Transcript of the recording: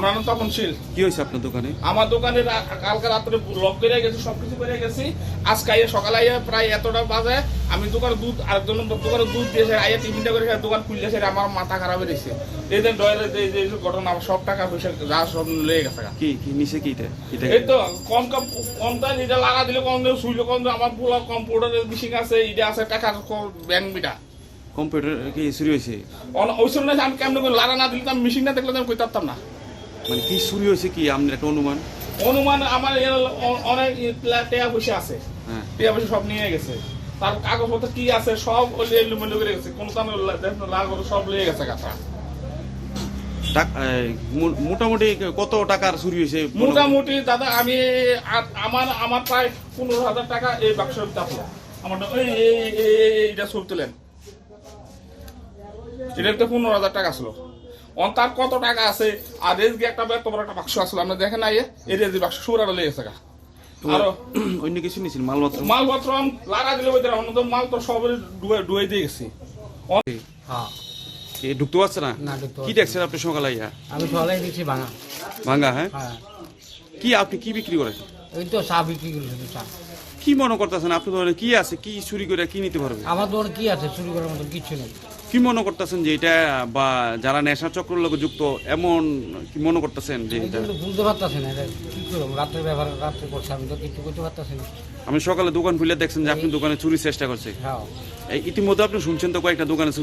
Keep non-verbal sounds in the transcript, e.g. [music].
আমরা না কি হয়েছে আপনার দোকানে? আমার দোকানে কালকে রাত্রে লক করে গেছি সবকিছু করে গেছি। আজকে আইয়া সকালে আইয়া প্রায় এতটা বাজে আমি দোকানে দুধ আরেকজন দোকানে দুধ দিয়েছে আইয়া টিফিনটা করে দোকান খুললে সেটা আমার মাথা খারাপ হয়ে গেছে এই যে ডয়ের যে ঘটনা আমার সব টাকা পয়সা যা সব লেগে গেছে কি কি নিচে কি এই তো কম কম কম টাইম এটা লাগা দিলে কম দেবে শুইলে কম আমার পুরো কম্পিউটারের মেশিন আছে এটা আছে টাকার ব্যাংক বিটা। কম্পিউটার কি চুরি হয়েছে? ওই সময় আমি কেমন লাগা না দিলে তো আমি মেশিনটা দেখলে আমি কই পারতাম না। মানে কি চুরি হয়েছে কি? আপনার একটা অনুমান? অনুমান আমার অনেক টাকা পয়সা আছে। হ্যাঁ। টাকা পয়সা সব নিয়ে গেছে। তার কাগজপত্র কি আছে সব এলোমেলো করে গেছে। কোনো কামে লাগো সব লেগে গেছে মো- মোটামুটি কত টাকার চুরি হয়েছে? মোটামুটি দাদা আমি আমার আমার প্রায় পনেরো হাজার টাকা এই বাক্সের চাপলো আমার এইটা সব তুলেন। এটা তো পনেরো হাজার টাকা ছিল। অন তার কত টাকা আছে? আর রেজগে একটা বড় একটা বাক্স আসলো আপনি দেখেন না? এই? রেজি বাক্স সুরাটা লেগেছে গা। আরও [clears throat] অন্য কিছু নিয়েছিল মালপত্র? মালপত্র লাগা দিলে ওই অন্য তো মাল তো সব ডুয়ে ডুয়ে দিয়ে গেছি। হ্যাঁ। এ ঢুকতে পারছে না? না, ঢুকতে কি দেখছেন আপনি সকালে ইয়া আমি সকালে দিচ্ছি ভাঙা। ভাঙ্গা হ্যাঁ? হ্যাঁ। কি আপনি কি বিক্রি করেন ওই তো চা বিক্রি করি শুধু চা। কি মনে করতেছেন আপনি ধরেন কি আছে কি চুরি করে কি নিতে পারবে? আমার তো কি আছে চুরি করার মতো কিছু নেই। কি মনে করতেছেন যে এটা বা যারা নেশা চক্রের লোক যুক্ত এমন কি মনে করতেছেন যে আমি এটা বুঝতে পারতেছেন না এটা কি করব? রাতের ব্যাপার রাত্রে করছে আমি তো কিছু করতে পারতাছি না। আমি সকালে দোকান খুলে দেখছেন যে আপনি দোকানে চুরির চেষ্টা করছে। হ্যাঁ। ইতিমধ্যে আপনি শুনছেন তো কয়েকটা দোকানে চুরি